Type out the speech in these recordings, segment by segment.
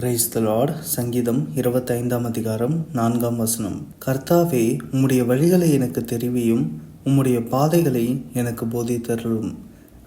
Praise the Lord சங்கீதம் இருபத்தைந்தாம் அதிகாரம் நான்காம் வசனம். கர்த்தாவே உம்முடைய வழிகளை எனக்கு தெரிவியும் உம்முடைய பாதைகளை எனக்கு போதித்தருளும்.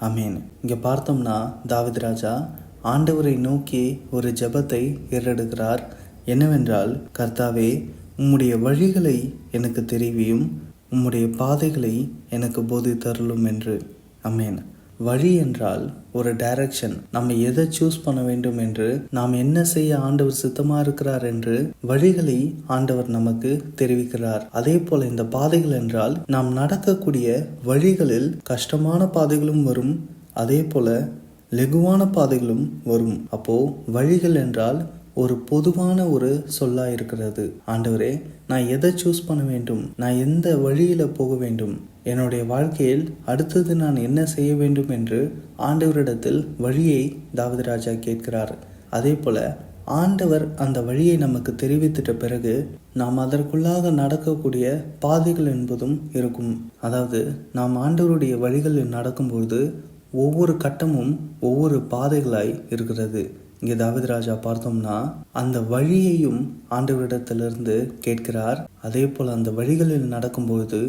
அமேன் இங்கே பார்த்தோம்னா தாவித் ராஜா ஆண்டவரை நோக்கி ஒரு ஜெபத்தை ஏறெடுக்கிறார். என்னவென்றால் கர்த்தாவே உம்முடைய வழிகளை எனக்கு தெரிவியும் உம்முடைய பாதைகளை எனக்கு போதித்தருளும் என்று. அமேன் வழி என்றால் ஒரு டைரக்ஷன் நம்ம எதை சூஸ் பண்ண வேண்டும் என்று நாம் என்ன செய்ய ஆண்டவர் சித்தமா இருக்கிறார் என்று வழிகளை ஆண்டவர் நமக்கு தெரிவிக்கிறார். அதே போல இந்த பாதைகள் என்றால் நாம் நடக்கக்கூடிய வழிகளில் கஷ்டமான பாதைகளும் வரும் அதே போல லெகுவான பாதைகளும் வரும். அப்போ வழிகள் என்றால் ஒரு பொதுவான ஒரு சொல்லா இருக்கிறது. ஆண்டவரே நான் எதை சூஸ் பண்ண வேண்டும்? நான் எந்த வழியில போக வேண்டும்? என்னுடைய வாழ்க்கையில் அடுத்தது நான் என்ன செய்ய வேண்டும் என்று ஆண்டவரிடத்தில் வழியை தாவதி ராஜா கேட்கிறார். அதே போல ஆண்டவர் அந்த வழியை நமக்கு தெரிவித்திட்ட பிறகு நாம் அதற்குள்ளாக நடக்கக்கூடிய பாதைகள் என்பதும் இருக்கும். அதாவது நாம் ஆண்டவருடைய வழிகளில் நடக்கும்பொழுது ஒவ்வொரு கட்டமும் ஒவ்வொரு பாதைகளாய் இருக்கிறது. இங்கே தாவித ராஜா பார்த்தோம்னா அந்த வழியையும் ஆண்டவரிடத்திலிருந்து கேட்கிறார். அதே போல் அந்த வழிகளில் நடக்கும்போது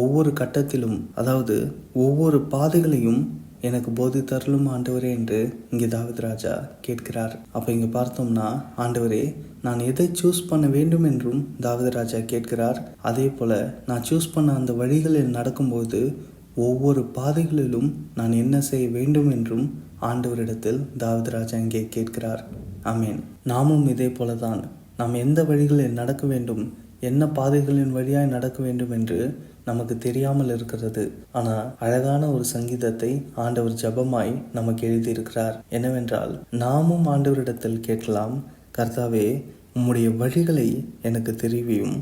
ஒவ்வொரு கட்டத்திலும் அதாவது ஒவ்வொரு பாதைகளையும் எனக்கு போதித்தருளும் ஆண்டவரே என்று இங்கே தாவித் ராஜா கேட்கிறார். அப்போ இங்கே பார்த்தோம்னா ஆண்டவரே நான் எதை சூஸ் பண்ண வேண்டும் என்றும் தாவித ராஜா கேட்கிறார். அதே போல் நான் சூஸ் பண்ண அந்த வழிகளில் நடக்கும்போது ஒவ்வொரு பாதைகளிலும் நான் என்ன செய்ய வேண்டும் என்றும் ஆண்டவரிடத்தில் தாவித ராஜா இங்கே கேட்கிறார் அமீன் நாமும் இதே போலதான் நாம் எந்த வழிகளில் நடக்க வேண்டும் என்ன பாதைகளின் வழியாய் நடக்க வேண்டும் என்று நமக்கு தெரியாமல் இருக்கிறது. ஆனால் அழகான ஒரு சங்கீதத்தை ஆண்டவர் ஜபமாய் நமக்கு எழுதியிருக்கிறார். என்னவென்றால் நாமும் ஆண்டவரிடத்தில் கேட்கலாம் கர்த்தாவே உம்முடைய வழிகளை எனக்கு தெரிவியும்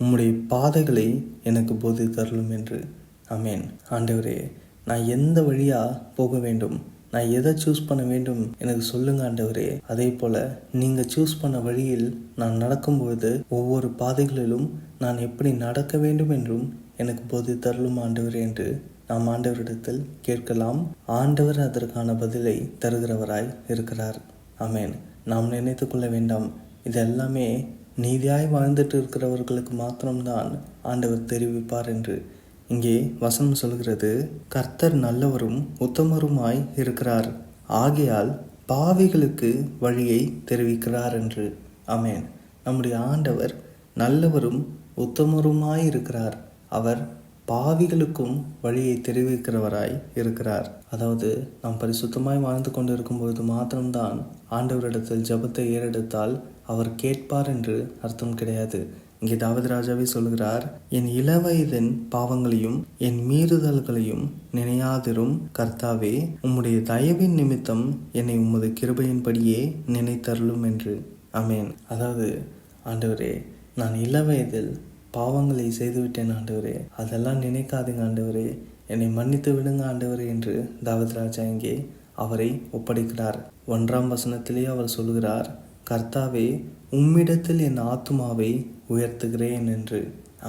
உம்முடைய பாதைகளை எனக்கு போதித்தருளும் என்று. அமேன் ஆண்டவரே நான் எந்த வழியா போக வேண்டும்? நான் எதை சூஸ் பண்ண வேண்டும் எனக்கு சொல்லுங்க ஆண்டவரே. அதே போல நீங்க சூஸ் பண்ண வழியில் நான் நடக்கும்போது ஒவ்வொரு பாதைகளிலும் நான் எப்படி நடக்க வேண்டும் என்றும் எனக்கு போதி தருளும் ஆண்டவர் என்று நாம் ஆண்டவரிடத்தில் கேட்கலாம். ஆண்டவர் அதற்கான பதிலை தருகிறவராய் இருக்கிறார். ஆமேன். நாம் நினைத்து கொள்ள வேண்டாம். இது எல்லாமே நீதியாய் வாழ்ந்துட்டு இருக்கிறவர்களுக்கு மாத்திரம்தான் ஆண்டவர் தெரிவிப்பார் என்று இங்கே வசனம் சொல்கிறது கர்த்தர் நல்லவரும் உத்தமருமாய் இருக்கிறார். ஆகையால் பாவிகளுக்கு வழியை தெரிவிக்கிறார் என்று அமேன் நம்முடைய ஆண்டவர் நல்லவரும் உத்தமருமாய் இருக்கிறார். அவர் பாவிகளுக்கும் வழியை தெரிவிக்கிறவராய் இருக்கிறார். அதாவது நாம் பரிசுத்தமாய் வாழ்ந்து கொண்டிருக்கும்போது மாத்திரம்தான் ஆண்டவரிடத்தில் ஜபத்தை ஏறெடுத்தால் அவர் கேட்பார் என்று அர்த்தம் கிடையாது. இங்கே தாவது ராஜாவே சொல்கிறார் என் இளவயதின் பாவங்களையும் என் மீறுதல்களையும் நினையாதிரும் கர்த்தாவே உம்முடைய தயவின் நிமித்தம் என்னை உமது கிருபையின்படியே நினைத்தருளும் என்று. அமேன் அதாவது ஆண்டவரே நான் இளவயதில் பாவங்களை செய்துவிட்டேன் ஆண்டவரே. அதெல்லாம் நினைக்காதுங்க ஆண்டவரே. என்னை மன்னித்து விடுங்க ஆண்டவரே என்று தாவத் ராஜா இங்கே அவரை ஒப்படைக்கிறார். ஒன்றாம் வசனத்திலே அவர் சொல்கிறார் கர்த்தாவே உம்மிடத்தில் என் ஆத்மாவை உயர்த்துகிறேன் என்று.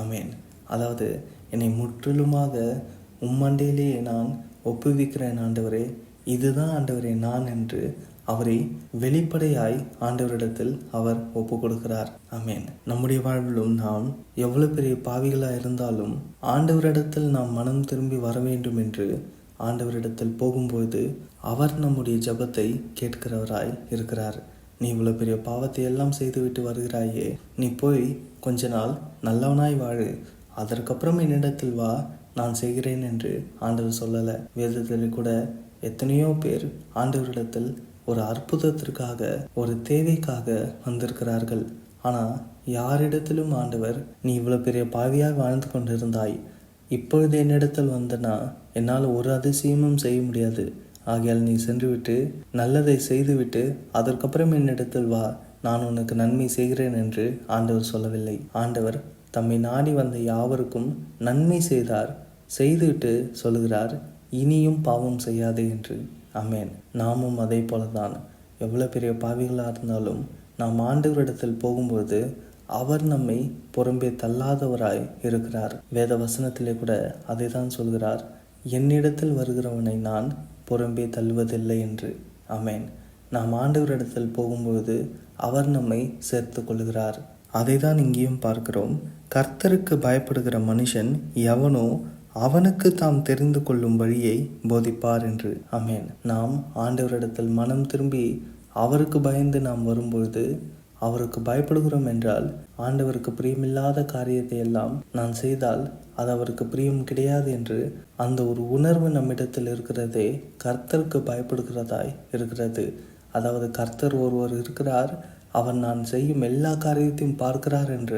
அமேன் அதாவது என்னை முற்றிலுமாக உம்மண்டையிலேயே நான் ஒப்புவிக்கிறேன் ஆண்டவரே. இதுதான் ஆண்டவரே நான் என்று அவரை வெளிப்படையாய் ஆண்டவரிடத்தில் அவர் ஒப்பு கொடுக்கிறார் அமேன் நம்முடைய வாழ்விலும் நாம் எவ்வளவு பெரிய பாவிகளாக இருந்தாலும் ஆண்டவரிடத்தில் நாம் மனம் திரும்பி வர வேண்டும் என்று ஆண்டவரிடத்தில் போகும்போது அவர் நம்முடைய ஜபத்தை கேட்கிறவராய் இருக்கிறார். நீ இவ்வளோ பெரிய பாவத்தை எல்லாம் செய்துவிட்டு வருகிறாயே. நீ போய் கொஞ்ச நாள் நல்லவனாய் வாழு. அதற்கப்புறம் என்னிடத்தில் வா நான் செய்கிறேன் என்று ஆண்டவர் சொல்லலை. வேதத்தில் கூட எத்தனையோ பேர் ஆண்டவரிடத்தில் ஒரு அற்புதத்திற்காக ஒரு தேவைக்காக வந்திருக்கிறார்கள். ஆனால் யாரிடத்திலும் ஆண்டவர் நீ இவ்வளோ பெரிய பாவியாக வாழ்ந்து கொண்டிருந்தாய். இப்பொழுது என்னிடத்தில் வந்தனா என்னால் ஒரு அதிசயமும் செய்ய முடியாது. ஆகையால் நீ சென்றுவிட்டு நல்லதை செய்துவிட்டு அதற்கப்புறம் என்னிடத்தில் வா நான் உனக்கு நன்மை செய்கிறேன் என்று ஆண்டவர் சொல்லவில்லை. ஆண்டவர் தம்மை நாடி வந்த யாவருக்கும் நன்மை செய்தார் செய்துவிட்டு சொல்லுகிறார் இனியும் பாவம் செய்யாதே என்று. அமேன் நாமும் அதே போலதான் எவ்வளோ பெரிய பாவிகளாக இருந்தாலும் நாம் ஆண்டவரிடத்தில் போகும்போது அவர் நம்மை புறம்பே தள்ளாதவராய் இருக்கிறார். வேத வசனத்திலே கூட அதை தான் சொல்கிறார். என்னிடத்தில் வருகிறவனை நான் புறம்பே தள்ளுவதில்லை என்று. அமேன் நாம் ஆண்டவரிடத்தில் போகும்போது அவர் நம்மை சேர்த்து கொள்கிறார். அதை தான் இங்கேயும் பார்க்கிறோம். கர்த்தருக்கு பயப்படுகிற மனுஷன் எவனோ அவனுக்கு தாம் தெரிந்து கொள்ளும் வழியை போதிப்பார் என்று. அமேன் நாம் ஆண்டவரிடத்தில் மனம் திரும்பி அவருக்கு பயந்து நாம் வரும்பொழுது அவருக்கு பயப்படுகிறோம் என்றால் ஆண்டவருக்கு பிரியமில்லாத காரியத்தை எல்லாம் நான் செய்தால் அது அவருக்கு பிரியம் கிடையாது என்று அந்த ஒரு உணர்வு நம்மிடத்தில் இருக்கிறதே கர்த்தருக்கு பயப்படுகிறதாய் இருக்கிறது. அதாவது கர்த்தர் ஒருவர் இருக்கிறார் அவர் நான் செய்யும் எல்லா காரியத்தையும் பார்க்கிறார் என்ற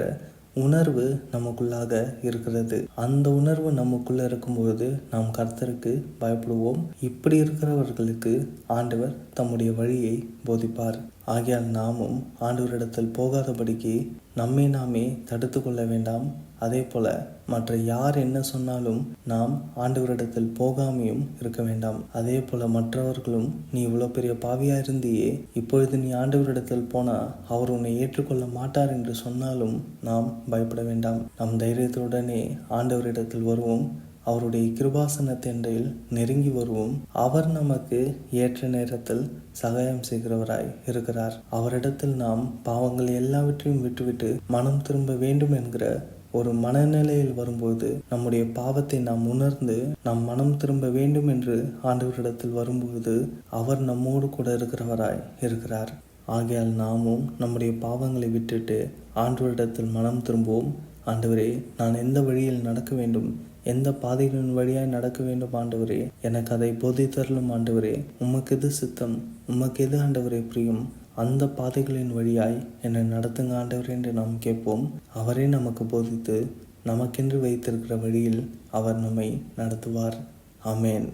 உணர்வு நமக்குள்ளாக இருக்கிறது. அந்த உணர்வு நமக்குள்ள இருக்கும்பொழுது நாம் கர்த்தருக்கு பயப்படுவோம். இப்படி இருக்கிறவர்களுக்கு ஆண்டவர் தம்முடைய வழியை போதிப்பார். ஆகையால் நாமும் ஆண்டவரிடத்தில் போகாதபடிக்கு நம்மை நாமே தடுத்து கொள்ள வேண்டாம். அதே போல மற்ற யார் என்ன சொன்னாலும் நாம் ஆண்டவரிடத்தில் போகாமையும் இருக்க வேண்டாம். அதே போல மற்றவர்களும் நீ இவ்வளோ பெரிய பாவியா இருந்தியே இப்பொழுது நீ ஆண்டவரிடத்தில் போனா அவர் உன்னை ஏற்றுக்கொள்ள மாட்டார் என்று சொன்னாலும் நாம் பயப்பட வேண்டாம். நம் தைரியத்துடனே ஆண்டவரிடத்தில் வருவோம். அவருடைய கிருபாசனத்தென்றையில் நெருங்கி வருவோம். அவர் நமக்கு ஏற்ற நேரத்தில் சகாயம் செய்கிறவராய் இருக்கிறார். அவரிடத்தில் நாம் பாவங்கள் எல்லாவற்றையும் விட்டுவிட்டு மனம் திரும்ப வேண்டும் என்கிற ஒரு மனநிலையில் வரும்போது நம்முடைய பாவத்தை நாம் உணர்ந்து நம் மனம் திரும்ப வேண்டும் என்று ஆண்டவரிடத்தில் வரும்போது அவர் நம்மோடு கூட இருக்கிறவராய் இருக்கிறார். ஆகையால் நாமும் நம்முடைய பாவங்களை விட்டுட்டு ஆண்டவரிடத்தில் மனம் திரும்புவோம். ஆண்டவரே நான் எந்த வழியில் நடக்க வேண்டும்? எந்த பாதைகளின் வழியாய் நடக்க வேண்டும் ஆண்டவரே? எனக்கு அதை போதித்தரலும் ஆண்டவரே. உமக்கு எது சித்தம்? உமக்கு எது ஆண்டவரே பிரியும்? அந்த பாதைகளின் வழியாய் என்னை நடத்துங்க ஆண்டவர் என்று நாம் கேட்போம். அவரே நமக்கு போதித்து நமக்கென்று வைத்திருக்கிற வழியில் அவர் நம்மை நடத்துவார். அமேன்